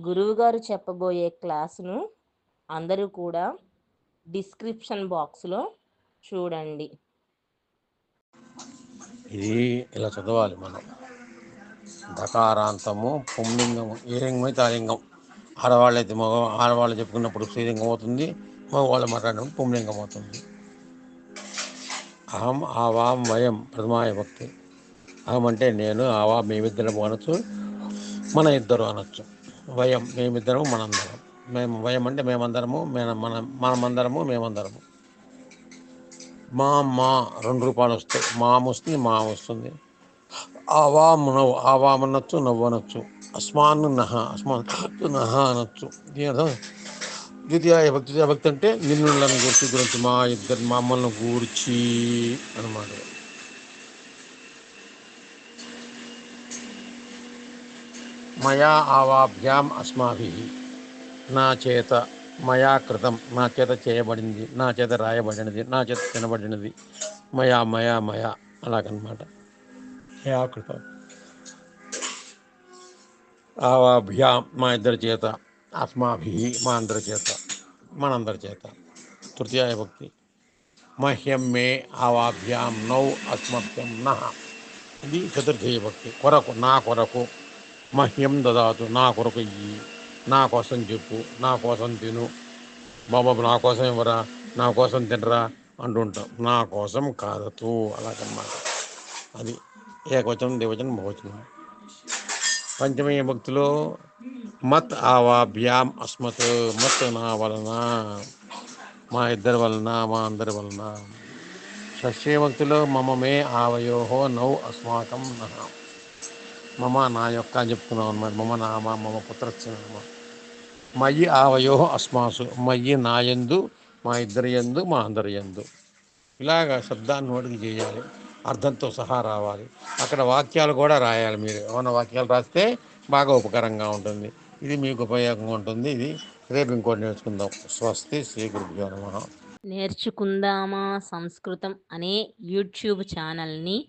గురువుగారు చెప్పబోయే క్లాసును అందరూ కూడా డిస్క్రిప్షన్ బాక్స్లో చూడండి. ఇది ఇలా చదవాలి మనం. దకారాంతము పుంలింగము ఏ లింగం అయితే ఆ లింగం. ఆడవాళ్ళైతే మగ ఆడవాళ్ళు చెప్పుకున్నప్పుడు స్త్రీలింగం అవుతుంది మగవాళ్ళు మాట్లాడినప్పుడు పుంలింగం అవుతుంది. అహం ఆవాం వయం ప్రథమాయ భక్తి. అహం అంటే నేను ఆవా మేమిద్దరం అనొచ్చు మన ఇద్దరు అనొచ్చు. వయం మేమిద్దరము మనందరం. మేము వయం అంటే మేమందరము మన మనమందరము మేమందరము. మా మా రెండు రూపాయలు వస్తాయి. మామ వస్తుంది మా వస్తుంది. ఆవాము నవ్వు ఆవాము నవ్వు అనొచ్చు. అస్మాన్ నహ అస్మాన్ నహ అనొచ్చు. దీని అర్థం? ద్వితీయ భక్తి భక్తి అంటే నిన్నులను గురించి గురించి మా ఇద్దరు మా అమ్మలను గూర్చి అనమాట మయా ఆవాభ్యాం అస్మాభి నా చేత మయా కృతం నా చేత చేయబడింది నా చేత రాయబడినది నా చేత తినబడినది మయా మయా మయా అలాగనమాట మయా కృతం ఆవాభ్యాం మా ఇద్దరి చేత అస్మాభి మా అందరి చేత మనందరి చేత తృతీయ భక్తి మహ్యం మే ఆవాభ్యాం నౌ అస్మభ్యం నహ ఇది చతుర్థీయ భక్తి కొరకు నా కొరకు మహ్యం దదాతు నా కొరకు ఇయ్యి నా కోసం చెప్పు నా కోసం తిను. బాబాబు నా కోసం ఇవ్వరా నా కోసం తినరా అంటుంటాం. నా కోసం కాదతు అలాగన్నమాట అది ఏకవచనం ద్వివచనం బహువచనం. పంచమయ భక్తిలో మత్ ఆవాభ్యాం అస్మత్ మత్ నా వలన మా ఇద్దరి వలన మా అందరి వలన. షష్ఠీ భక్తులు మమ మే ఆవయోహో నౌ అస్మాకం నహ మమ నా యొక్క అని చెప్తున్నాం అనమాట మమ నామ మమ పుత్రస్య నామ. మయ్యి ఆవయో అస్మాసు. మయ్యి నా యందు మా ఇద్దరి యందు మా అందరి యందు. ఇలాగ శబ్దాన్ని నోటికి చేయాలి. అర్థంతో సహా రావాలి. అక్కడ వాక్యాలు కూడా రాయాలి మీరు. ఏమైనా వాక్యాలు రాస్తే బాగా ఉపకారంగా ఉంటుంది. ఇది మీకు ఉపయోగంగా ఉంటుంది. ఇది రేపు ఇంకోటి నేర్చుకుందాం. స్వస్తి శ్రీ గురుభ్యో నమ. నేర్చుకుందామా సంస్కృతం అనే యూట్యూబ్ ఛానల్ని